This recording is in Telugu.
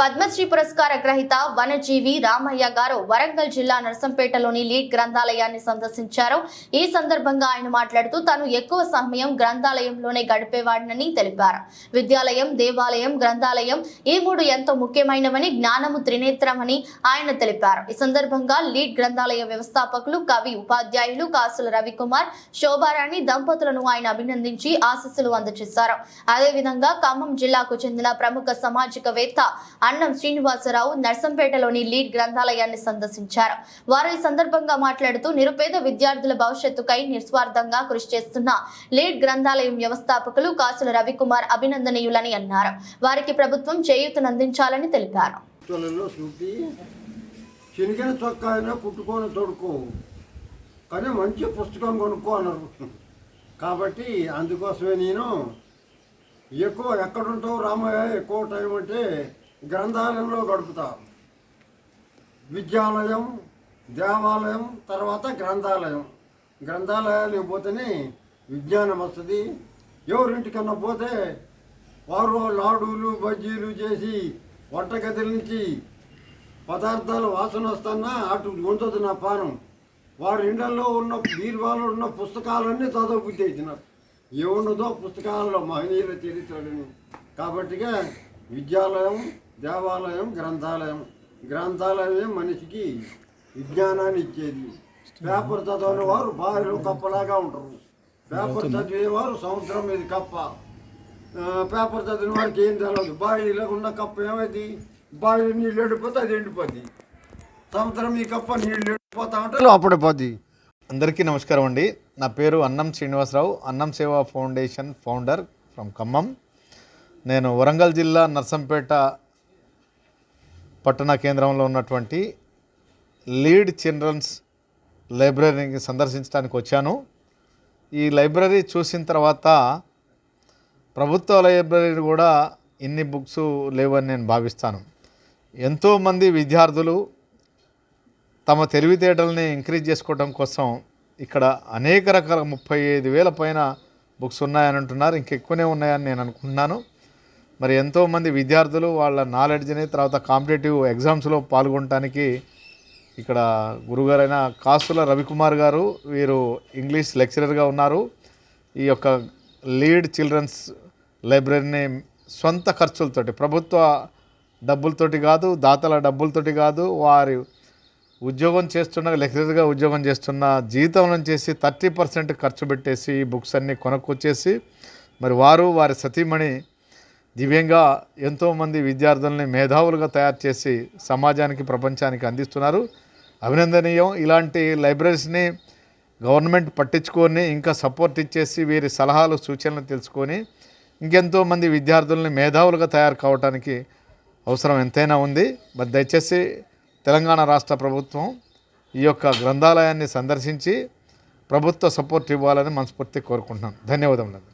పద్మశ్రీ పురస్కార గ్రహీత వనజీవి రామయ్య గారు వరంగల్ జిల్లా నర్సంపేటలోని లీడ్ గ్రంథాలయాన్ని సందర్శించారు. ఈ సందర్భంగా ఆయన మాట్లాడుతూ తాను ఎక్కువ సమయం గ్రంథాలయంలోనే గడిపేవాడినని తెలిపారు. విద్యాలయం దేవాలయం గ్రంథాలయం ఈ మూడు ఎంతో ముఖ్యమైనవని జ్ఞానము త్రినేత్రమని ఆయన తెలిపారు. ఈ సందర్భంగా లీడ్ గ్రంథాలయ వ్యవస్థాపకులు కవి ఉపాధ్యాయులు కాసుల రవికుమార్ శోభారాణి దంపతులను ఆయన అభినందించి ఆశస్సులు అందజేశారు. అదేవిధంగా ఖమ్మం జిల్లాకు చెందిన ప్రముఖ సామాజికవేత్త అన్నం శ్రీనివాసరావు నర్సంపేటలోని లీడ్ గ్రంథాలయాన్ని సందర్శించారు. వారు ఈ సందర్భంగా మాట్లాడుతూ నిరుపేద విద్యార్థుల భవిష్యత్తుకై నిస్వార్థంగా కృషి చేస్తున్న లీడ్ గ్రంథాలయం వ్యవస్థాపకులు కాసుల రవికుమార్ అభినందనీయులని అన్నారు. వారికి ప్రభుత్వం చేయూతనందించాలని తెలిపారు. తొలలో అయినా కుట్టుకొని తొడుకో కానీ మంచి పుస్తకం కొనుక్కో అన్నారు. కాబట్టి అందుకోసమే నేను ఎక్కువ ఎక్కడుంటావు రామయ్య ఎక్కువ టైం అంటే గ్రంథాలయంలో గడుపుతా. విద్యాలయం దేవాలయం తర్వాత గ్రంథాలయం. గ్రంథాలయానికి పోతేనే విజ్ఞానం వస్తుంది. ఎవరింటికన్నా పోతే వారు లాడులు బజ్జీలు చేసి వంటగదిల నుంచి పదార్థాలు వాసన వస్తున్నా అటు ఉంటుంది నా పానం. వారి ఇండల్లో ఉన్న బీరువాలో ఉన్న పుస్తకాలన్నీ చదవబుద్ధి అవుతున్నారు ఏమున్నదో పుస్తకాలలో మహనీయుల చరిత్రలని. కాబట్టిగా విద్యాలయం దేవాలయం గ్రంథాలయం. గ్రంథాలయమే మనిషికి విజ్ఞానాన్ని ఇచ్చేది. పేపర్ చదవని వారు బావిలో కప్పలాగా ఉంటారు. పేపర్ చదివేవారు సముద్రం మీద కప్ప. పేపర్ చదివిన వారికి ఏం తెలియదు బావిలో ఉన్న కప్ప ఏమైంది? బావిలో నీళ్ళు ఎండిపోతే అది ఎండిపోద్ది. సముద్రం ఈ కప్ప నీళ్ళు ఎండిపోతా ఉంటే లోపడిపోద్ది అందరికీ నమస్కారం అండి. నా పేరు అన్నం శ్రీనివాసరావు అన్నం సేవా ఫౌండేషన్ ఫౌండర్ ఫ్రమ్ ఖమ్మం. నేను వరంగల్ జిల్లా నర్సంపేట పట్టణ కేంద్రంలో ఉన్నటువంటి లీడ్ చిల్డ్రన్స్ లైబ్రరీని సందర్శించడానికి వచ్చాను. ఈ లైబ్రరీ చూసిన తర్వాత ప్రభుత్వ లైబ్రరీ కూడా ఇన్ని బుక్స్ లేవని నేను భావిస్తాను. ఎంతోమంది విద్యార్థులు తమ తెలివితేటల్ని ఇంక్రీజ్ చేసుకోవడం కోసం ఇక్కడ అనేక రకాల ముప్పై ఐదు వేల పైన బుక్స్ ఉన్నాయని అంటున్నారు. ఇంకెక్కువనే ఉన్నాయని నేను అనుకుంటున్నాను. మరి ఎంతోమంది విద్యార్థులు వాళ్ళ నాలెడ్జ్ని తర్వాత కాంపిటేటివ్ ఎగ్జామ్స్లో పాల్గొనడానికి ఇక్కడ గురుగారైన కాసుల రవికుమార్ గారు వీరు ఇంగ్లీష్ లెక్చరర్గా ఉన్నారు. ఈ యొక్క లీడ్ చిల్డ్రన్స్ లైబ్రరీని సొంత ఖర్చులతోటి ప్రభుత్వ డబ్బులతోటి కాదు దాతల డబ్బులతోటి కాదు వారి ఉద్యోగం చేస్తున్న లెక్చరర్గా ఉద్యోగం చేస్తున్న జీతం చేసి థర్టీ పర్సెంట్ ఖర్చు పెట్టేసి ఈ బుక్స్ అన్నీ కొనుక్కొచ్చేసి మరి వారు వారి సతీమణి దివ్యంగా ఎంతోమంది విద్యార్థుల్ని మేధావులుగా తయారు చేసి సమాజానికి ప్రపంచానికి అందిస్తున్నారు. అభినందనీయం. ఇలాంటి లైబ్రరీస్ని గవర్నమెంట్ పట్టించుకొని ఇంకా సపోర్ట్ ఇచ్చేసి వీరి సలహాలు సూచనలు తెలుసుకొని ఇంకెంతోమంది విద్యార్థుల్ని మేధావులుగా తయారు కావడానికి అవసరం ఎంతైనా ఉంది. మరి దయచేసి తెలంగాణ రాష్ట్ర ప్రభుత్వం ఈ యొక్క గ్రంథాలయాన్ని సందర్శించి ప్రభుత్వ సపోర్ట్ ఇవ్వాలని మనస్ఫూర్తి కోరుకుంటున్నాను ధన్యవాదములు.